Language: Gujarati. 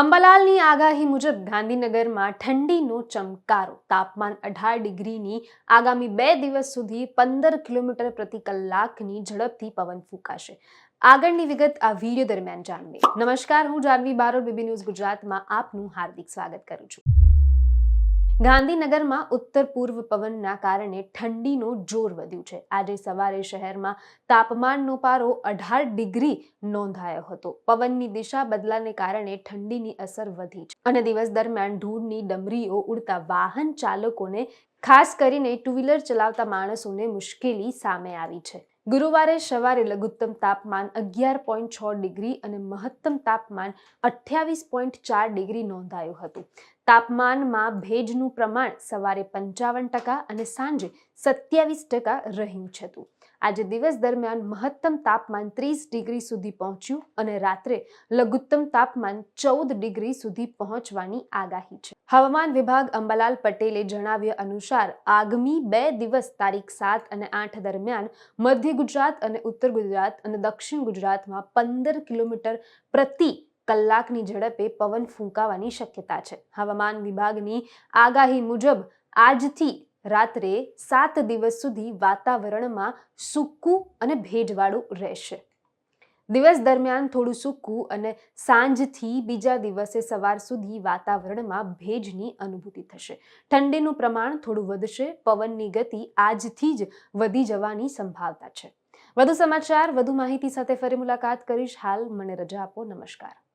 અંબાલાલની આગાહી મુજબ ગાંધીનગરમાં ઠંડીનો ચમકારો. તાપમાન અઢાર ડિગ્રીની આગામી બે દિવસ સુધી પંદર કિલોમીટર પ્રતિ કલાકની ઝડપથી પવન ફૂંકાશે. આગળની વિગત આ વીડિયો દરમિયાન જાણવી. નમસ્કાર, હું જાનવી બારોડ, બીબી ન્યૂઝ ગુજરાતમાં આપનું હાર્દિક સ્વાગત કરું છું. ગાંધીનગરમાં ઉત્તર પૂર્વ પવનના કારણે ઠંડીનું જોર વધ્યું છે. આજે સવારે શહેરમાં તાપમાનનો પારો અઢાર ડિગ્રી નોંધાયો હતો. પવનની દિશા બદલાને કારણે ઠંડીની અસર વધી છે. અને દિવસ દરમિયાન ધૂળની ડમરીઓ ઉડતા વાહન ચાલકોને, ખાસ કરીને ટુ વ્હીલર ચલાવતા માણસોને મુશ્કેલી સામે આવી છે. ગુરુવારે સવારે લઘુત્તમ તાપમાન અગિયાર પોઈન્ટ છ ડિગ્રી અને મહત્તમ તાપમાન અઠ્યાવીસ પોઈન્ટ ચાર ડિગ્રી નોંધાયું હતું. તાપમાનમાં ભેજનું પ્રમાણ સવારે પંચાવન ટકા અને સાંજે સત્યાવીસ ટકા રહ્યું હતું આજે દિવસ દરમિયાન મહત્તમ તાપમાન ત્રીસ ડિગ્રી સુધી પહોંચ્યું અને રાત્રે લઘુત્તમ તાપમાન ચૌદ ડિગ્રી સુધી પહોંચવાની આગાહી છે. હવામાન વિભાગ અંબાલાલ પટેલે જણાવ્યા અનુસાર, આગામી બે દિવસ તારીખ સાત અને આઠ દરમિયાન મધ્ય ગુજરાત અને ઉત્તર ગુજરાત અને દક્ષિણ ગુજરાતમાં પંદર કિલોમીટર પ્રતિ કલાકની ઝડપે પવન ફૂંકાવાની શક્યતા છે. હવામાન વિભાગની આગાહી મુજબ આજથી રાત્રે સાત દિવસ સુધી વાતાવરણમાં સૂકું અને ભેજવાળું રહેશે. દિવસ દરમિયાન થોડું સૂકું અને સાંજથી બીજા દિવસે સવાર સુધી વાતાવરણમાં ભેજની અનુભૂતિ થશે. ઠંડીનું પ્રમાણ થોડું વધશે, પવનની ગતિ આજથી જ વધી જવાની સંભાવના છે. વધુ સમાચાર, વધુ માહિતી સાથે ફરી મુલાકાત કરીશ. હાલ મને રજા આપો. નમસ્કાર.